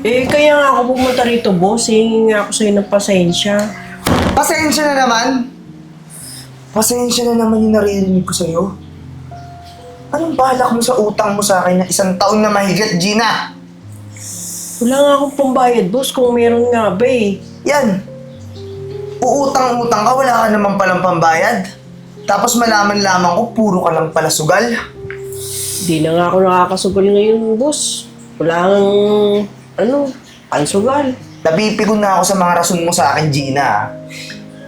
Eh, kaya nga ako pumunta rito, boss. Hingi nga ako sa'yo ng pasensya. Pasensya na naman. Pasensya na naman yung naririnig ko sa'yo. Anong balak mo sa utang mo sa akin na isang taon na mahigit, Gina? Wala nga akong pambayad, boss, kung meron nga ba eh. Yan. Uutang-utang ka, wala ka naman palang pambayad. Tapos malaman lamang ko, puro ka lang pala sugal. Di na nga ako nakakasugal ngayon, boss. Wala kang, ano, pansugal. Napipikon na ako sa mga rason mo sa akin, Gina.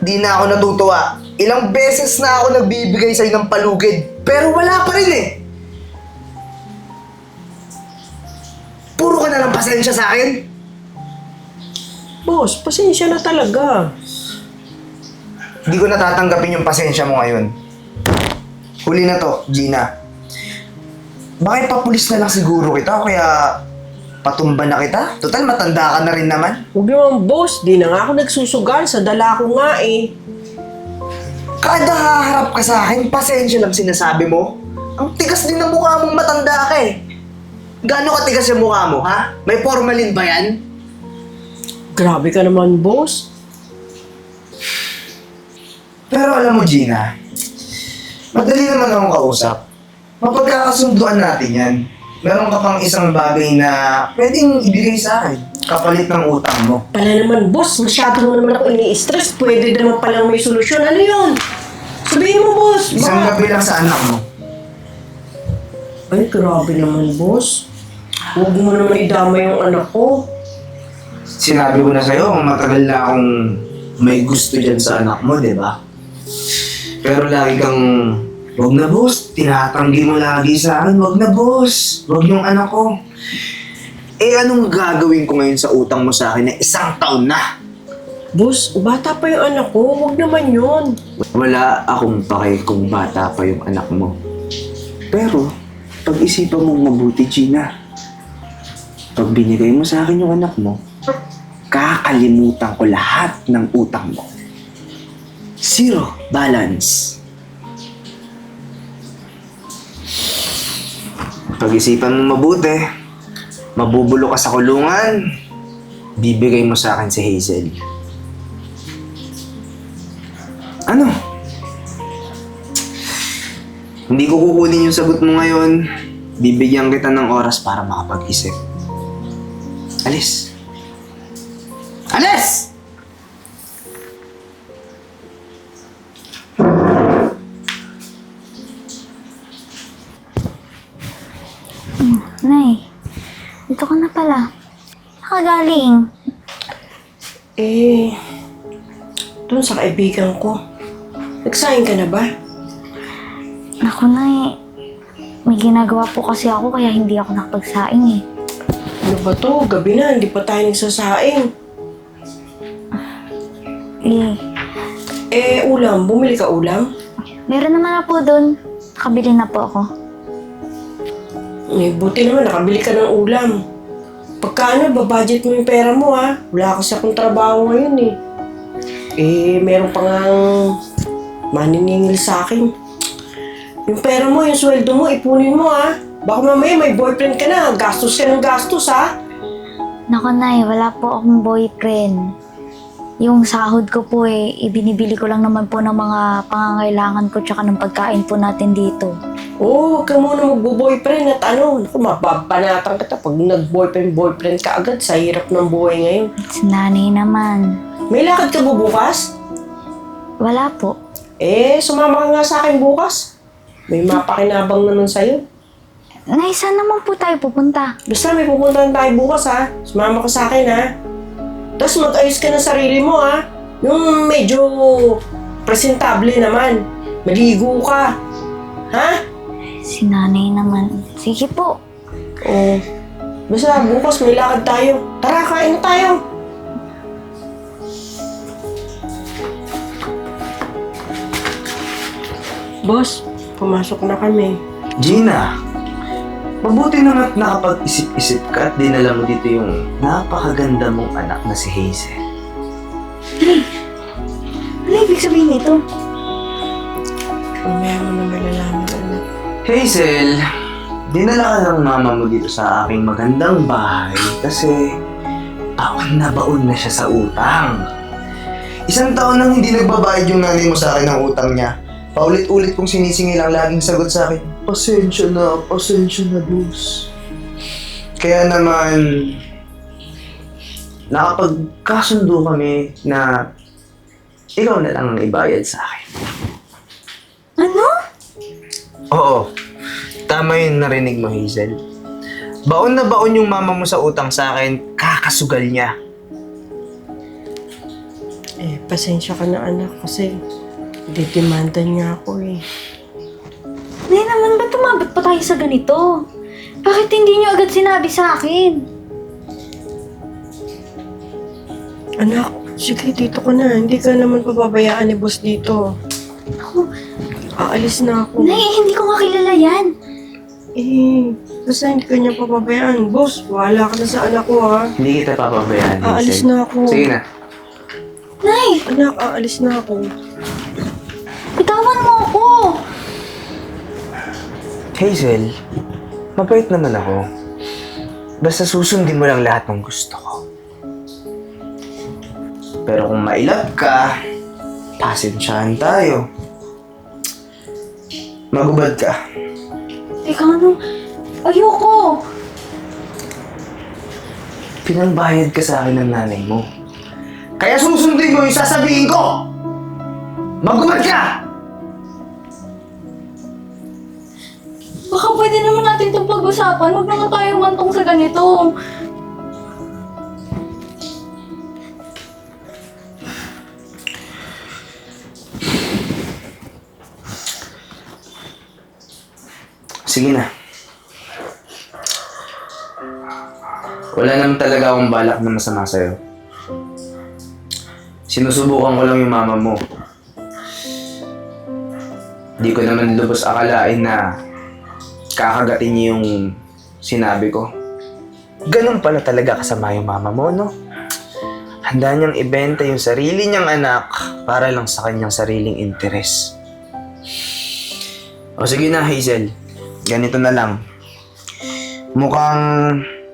Di na ako natutuwa. Ilang beses na ako nagbibigay sa'yo ng palugid, pero wala pa rin eh. Puro ka na lang pasensya sa akin. Boss, pasensya na talaga. Hindi ko natatanggapin yung pasensya mo ngayon. Huli na to, Gina. Bakit papulis na lang siguro kita o kaya patumba na kita? Total, matanda ka na rin naman. Huwag naman, boss. Di na nga ako nagsusugal. Sa dala ko nga eh. Kada haharap ka sa akin, pasensya lang sinasabi mo. Ang tigas din ng mukha mong matanda ka eh. Gaano katigas yung mukha mo, ha? May formalin ba yan? Grabe ka naman, boss. Pero alam mo, Gina, madali naman akong kausap. Mapagkakasunduan natin yan. Meron ka pang isang bagay na pwedeng ibigay sa akin. Kapalit ng utang mo. Pala naman, boss. Masyado mo naman ako ini-stress. Pwede naman palang may solusyon. Ano yun? Sabihin mo, boss. Isang Baka- gabi lang sa anak mo. Ay, grabe naman, boss. Huwag mo naman idama yung anak ko. Sinabi ko na sa'yo, matagal na akong may gusto dyan sa anak mo, di ba? Pero lagi kang, wag na boss, tinatanggi mo lagi sa akin, wag na boss, wag yung anak ko. Eh anong gagawin ko ngayon sa utang mo sa akin na isang taon na? Boss, bata pa yung anak ko. Huwag naman yun. Wala akong pake kung bata pa yung anak mo. Pero, pag-isipan mong mabuti, Gina. Pag binigay mo sa akin yung anak mo, kakalimutan ko lahat ng utang mo. Zero balance. Pag-isipan mo mabuti, mabubulo ka sa kulungan, bibigay mo sa akin si Hazel. Ano? Hindi ko kukunin yung sagot mo ngayon. Bibigyan kita ng oras para makapag-isip. Alis. Alis! Nakagaling. Eh, dun sa kaibigan ko. Nagsahin ka na ba? Naku, Nay. May ginagawa po kasi ako kaya hindi ako nakapagsaing eh. Ano ba to? Gabi na, hindi pa tayo nagsasaing. Eh, Eh, ulam. Bumili ka ulam? meron naman na po doon. Nakabili na po ako. Eh, buti naman, nakabili ka ng ulam. Pagka ano, babudget mo yung pera mo ha. Wala kasi akong trabaho ngayon eh. Eh, meron pa nga maniningil sa akin. Yung pera mo, yung sweldo mo, ipunin mo ha. Baka mamaya may boyfriend ka na, gastos ka ng gastos ha. Naku, Nay, wala po akong boyfriend. Yung sahod ko po eh, ibinibili ko lang naman po ng mga pangangailangan ko tsaka ng pagkain po natin dito. Oo, oh, huwag ka muna magbo-boyfriend at ano, naku, mababanatan kita pag nag-boyfriend-boyfriend ka agad sa hirap ng buhay ngayon. Si nanay naman. May lakad ka bubukas? Wala po. Eh, sumama ka nga sa akin bukas. May mapakinabang naman sa'yo. Nay, saan naman po tayo pupunta? Basta may pupuntahan tayo bukas ha. Sumama ka sa akin ha. Tapos mag-ayos ka ng sarili mo ha. Yung medyo presentable naman. Maligo ka. Ha? Si nanay naman. Sige po. Oo. Basta bukas may lakad tayo. Tara, kain na tayo. Boss, pumasok na kami. Gina, mabuti naman at nakapag-isip-isip ka at dinala mo dito yung napakaganda mong anak na si Hazel. Ano ibig sabihin nito? Mamaya mo na malalaman anak. Hazel, dinala ka ng mama mo dito sa aking magandang bahay kasi baon na baon na siya sa utang. Isang taon nang hindi nagbabayad yung nanay mo sa akin ng utang niya. Paulit-ulit kong sinisingil ang laging sagot sa akin, Pasensya na, pasensya na, boss. Kaya naman, nakapagkasundo kami na ikaw na lang ang ibayad sa akin. Ano? Oo. Tama yung narinig mo, Hazel. Baon na baon yung mama mo sa utang sa akin, kakasugal niya. Eh, pasensya ka na anak kasi didemanda niya ako eh. Tumabot pa tayo sa ganito? Bakit hindi niyo agad sinabi sa akin? Anak, sige dito ka na. Hindi ka naman pababayaan ni boss dito. Ako, Aalis na ako. Nay, hindi ko nga kilala yan. Eh, basta hindi ka niya pababayaan. Boss, wala ka na sa anak ko ha. Hindi kita papabayaan, Hazel. Aalis na ako. Sige na. Nay, Anak, aalis na ako. Hazel, mabait naman ako. Basta susundin mo lang lahat ng gusto ko. Pero kung mailap ka, pasensyahan tayo. Magubad ka. Teka, ano? Ayoko. Pinangbayad ka sa akin ng nanay mo. Kaya susundin mo yung sasabihin ko! Magubad ka! Baka pwede naman natin itong pag-usapan. Huwag naman tayo mantong sa ganito. Sige na. Wala naman talaga akong balak na masama sa'yo. Sinusubukan ko lang yung mama mo. Di ko naman lubos akalain na kakagatin niya yung sinabi ko. Ganun pala talaga kasama yung mama mo, no? Handa niyang ibenta yung sarili niyang anak para lang sa kanyang sariling interes. O sige na, Hazel. Ganito na lang. Mukhang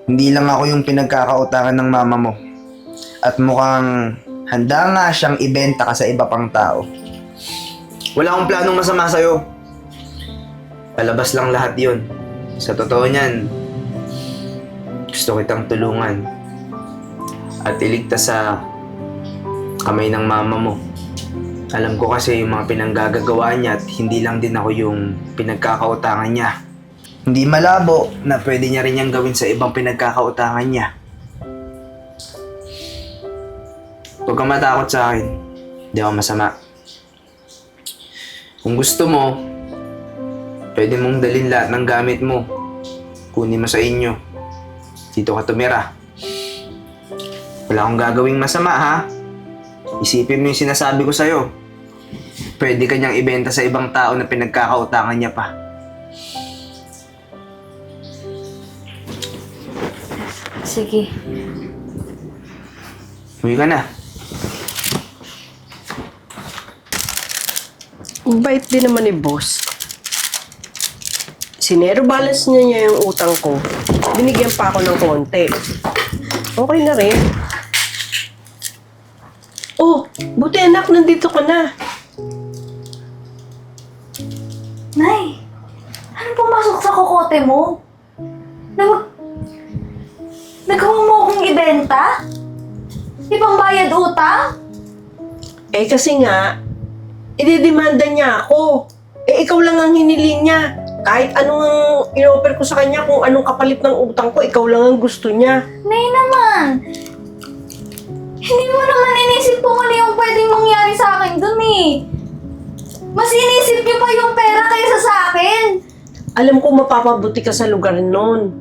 hindi lang ako yung pinagkakautangan ng mama mo. At mukhang handa nga siyang ibenta ka sa iba pang tao. Wala akong planong masama sa'yo. Palabas lang lahat yon. Sa totoo niyan, gusto kitang tulungan. At iligtas sa kamay ng mama mo. Alam ko kasi yung mga pinanggagagawa niya at hindi lang din ako yung pinagkakautangan niya. Hindi malabo na pwede niya rin yung gawin sa ibang pinagkakautangan niya. Huwag kang matakot sa akin. Hindi ako masama. Kung gusto mo, pwede mong dalhin lahat ng gamit mo. Kunin mo sa inyo. Dito ka tumira. Wala akong gagawing masama ha. Isipin mo yung sinasabi ko sa'yo. Pwede ka niyang ibenta sa ibang tao na pinagkakautangan niya pa. Sige. Uwi ka na. Ang Bait din naman ni boss. Sinero balance niya niya yung utang ko. Binigyan pa ako ng konti. Okay na rin. Oh, buti anak, nandito ka na. Nay, ano pumasok sa kokote mo? Nag... Nagawa mo akong ibenta? Ibang bayad utang? Eh kasi nga, ididemanda niya ako. Eh ikaw lang ang hiniling niya. Kahit anong in-offer ko sa kanya, kung anong kapalit ng utang ko, ikaw lang ang gusto niya. Nay naman! Hindi mo naman inisip kung ano yung pwedeng mangyari sa akin dun eh. Mas inisip niyo pa yung pera kaysa sa akin. Alam ko mapapabuti ka sa lugar nun.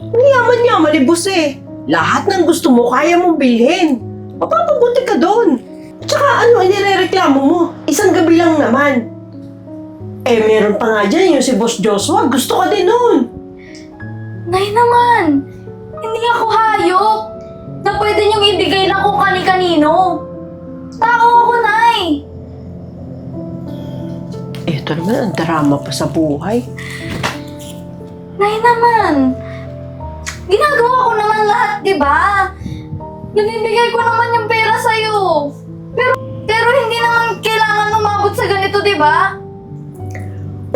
Ang yaman-yaman ni boss eh. Lahat ng gusto mo, kaya mong bilhin. Mapapabuti ka doon. Tsaka ano, inireklamo mo? Isang gabi lang naman. Eh, meron pa nga dyan yung si Boss Joshua. Gusto ka din nun. Nay naman! Hindi ako hayop! Na pwede niyong ibigay lang kung kani-kanino. Tao ako, Nay! Ito naman, ang drama pa sa buhay. Nay naman! Ginagawa ko naman lahat, di ba? Binibigay ko naman yung pera sa'yo. Pero, pero hindi naman kailangan umabot sa ganito, di ba?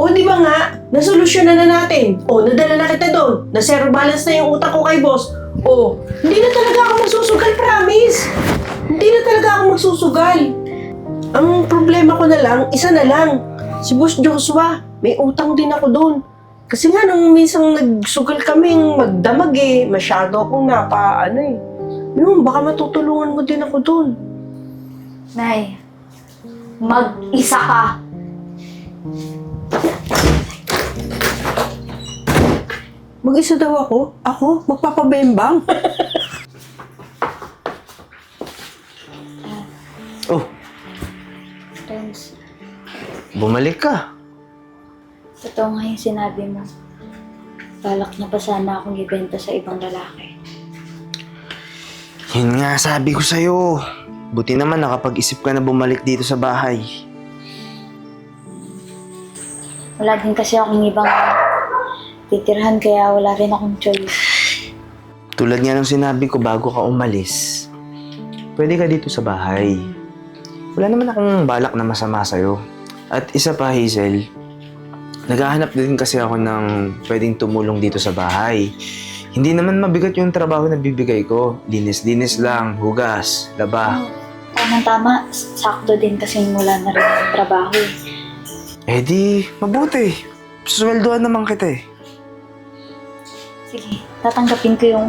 O di ba nga, nasolusyonan na natin. O, nadala na kita doon. Na zero balance na yung utak ko kay boss. O, hindi na talaga ako magsusugal, promise. Hindi na talaga ako magsusugal. Ang problema ko na lang, isa na lang. Si Boss Joshua, may utang din ako doon. Kasi nga, nung minsan nagsugal kaming magdamag eh, masyado akong napa, ano eh. Yun, baka matutulungan mo din ako doon. Nay, mag-isa ka. Mag-isa daw ako? Ako? Magpapabembang? Oh, Friends, bumalik ka. totoo nga yung sinabi mo. Balak na pa sana akong ibenta sa ibang lalaki. Yun nga, sabi ko sa'yo. Buti naman nakapag-isip ka na bumalik dito sa bahay. Wala din kasi akong ibang titirhan kaya wala rin akong choice. Tulad nga ng sinabi ko bago ka umalis, pwede ka dito sa bahay. Wala naman akong balak na masama sa'yo. At isa pa, Hazel, naghahanap din kasi ako ng pwedeng tumulong dito sa bahay. Hindi naman mabigat yung trabaho na bibigay ko. Linis-linis lang, hugas, laba. Tama-tama, sakto din kasi wala na rin ang trabaho. eh. Eh di, mabuti. Sweldoan naman kita eh. Sige, tatanggapin ko yung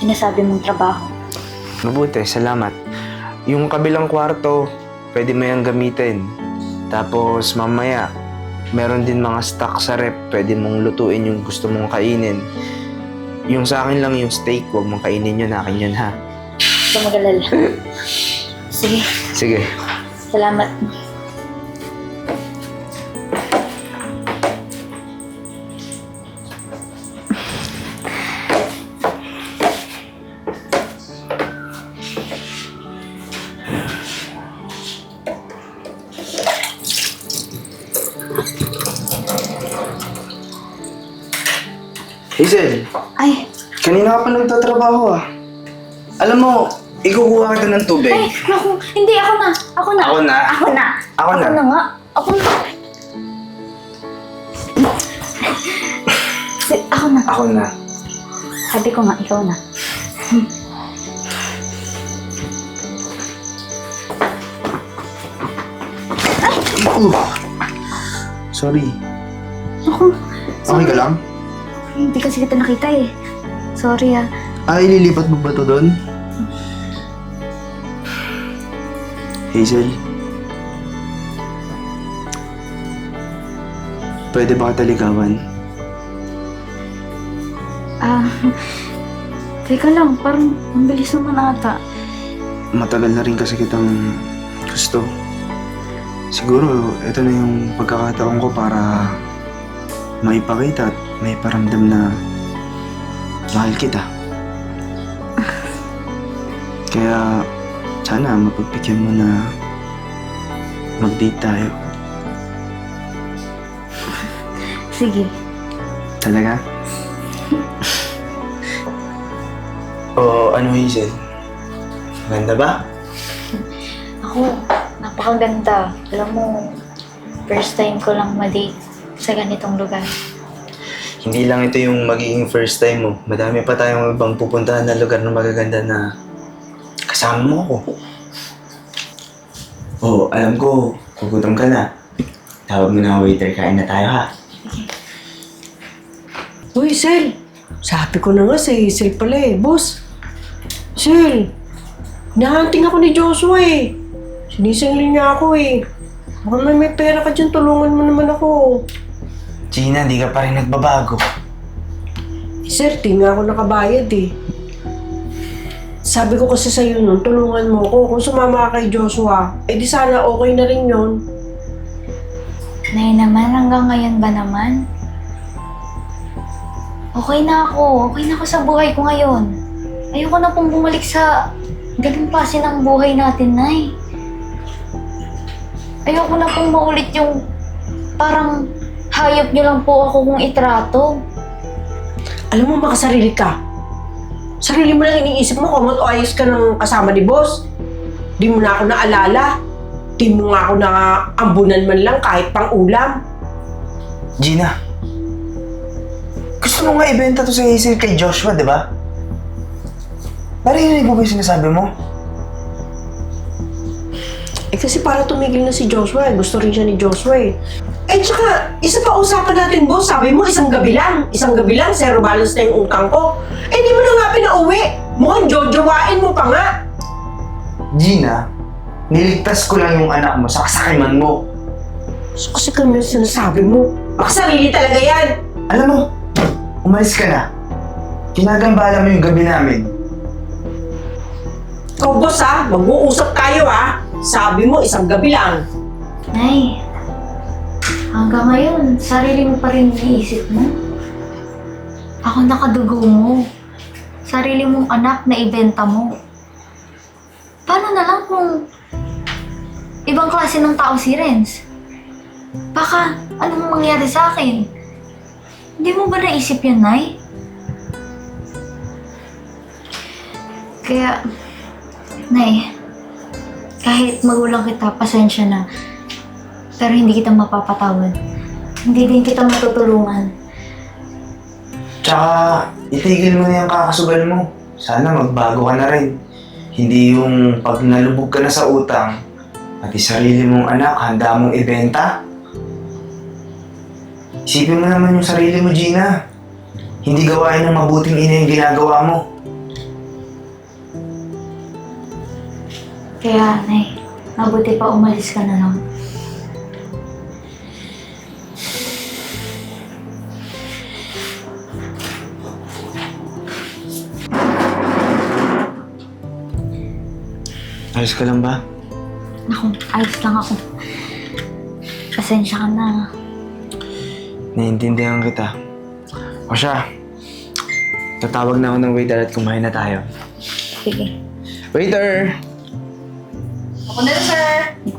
sinasabi mong trabaho. Mabuti, salamat. Yung kabilang kwarto, pwede mo yung gamitin. Tapos mamaya, meron din mga stock sa rep, pwede mong lutuin yung gusto mong kainin. Yung sa akin lang yung steak, huwag mong kainin yun, akin yun ha. Huwag mag-alala. Sige, Sige. salamat. Hazel, Ay, kanina ka pa nagtatrabaho ah. Alam mo, ikukuha kita ng tubig. ay, naku, hindi, ako na. Ako na. Ako na? Ako na. Ako na? Ako na nga. Ako na. Si- Ako na. Ako na. Sabi ko nga, ikaw na. Uh, sorry. Ako, Okay ka lang? Hindi kasi kita nakita eh. Sorry ah. Ah, ililipat mo ba to doon? Hazel? Pwede ba kita ligawan? Ah, teka lang, parang ang bilis naman ata. Matagal na rin kasi kitang gusto. Siguro, ito na yung pagkakataon ko para maipakita at may paramdam na mahal kita. Kaya, sana mapagpikyan mo na mag-date tayo. Sige. Talaga? o ano, Hazel? Ganda ba? Ako, napakaganda. Alam mo, first time ko lang ma-date sa ganitong lugar. Hindi lang ito yung magiging first time mo. Madami pa tayong ibang pupuntahan na lugar na magaganda na kasama mo ako. Oo, alam ko, kugutom ka na. Tawag mo na waiter, kain na tayo ha. Uy, Sel. Sabi ko na nga si Sel pala eh. Boss. Sel. Nahanting ako ni Joshua eh. Sinisingli niya ako eh. Baka may, may pera ka dyan, tulungan mo naman ako. Gina, di ka pa rin nagbabago. Eh, sir, di nga ako nakabayad eh. Sabi ko kasi sa'yo nun, tulungan mo ako. Kung sumama ka kay Joshua, eh di sana okay na rin yun. Nay naman, hanggang ngayon ba naman? Okay na ako. Okay na ako sa buhay ko ngayon. Ayoko na pong bumalik sa ganung klase ng buhay natin, Nay. Ayoko na pong maulit yung parang hayop niyo lang po ako kung itrato. Alam mo, makasarili ka. Sarili mo lang iniisip mo kung ayos ka ng kasama ni boss. Di mo na ako naalala. Di mo nga ako na ambunan man lang kahit pang ulam. Gina, gusto mo nga ibenta to sa Hazel kay Joshua, di ba? Narinig mo ba yung sinasabi mo? Eh kasi para tumigil na si Joshua, eh. gusto rin siya ni Joshua eh. Eh tsaka, isa pa usapan natin boss, sabi mo isang gabi lang, isang gabi lang, zero balance na yung utang ko. Eh di mo na nga pinauwi, mukhang jojowain mo pa nga. Gina, niligtas ko lang yung anak mo sa kasakiman mo. So, kasi kami yung sinasabi mo, baka sarili talaga yan. Alam mo, umalis ka na. Kinagambala mo yung gabi namin. Ikaw boss ha, mag-uusap tayo ha. Sabi mo isang gabi lang. Nay, hanggang ngayon, sarili mo pa rin iniisip mo. Ako nakadugo mo. Sarili mong anak na ibenta mo. Paano na lang kung ibang klase ng tao si Renz? Baka anong mangyari sa akin? Hindi mo ba naisip yun, Nay? Kaya, Nay, kahit magulang kita, pasensya na. Pero hindi kita mapapatawad. Hindi din kita matutulungan. Tsaka, itigil mo na yung kakasugal mo. Sana magbago ka na rin. Hindi yung pag nalubog ka na sa utang, pati sarili mong anak, handa mong ibenta. Isipin mo naman yung sarili mo, Gina. Hindi gawain ng mabuting ina yung ginagawa mo. Kaya, Nay, mabuti pa umalis ka na lang. Ayos ka lang ba? Naku, ayos lang ako. Pasensya ka na. Naiintindihan kita. O siya, tatawag na ako ng waiter at kumain na tayo. Sige. Waiter! Ako na sir.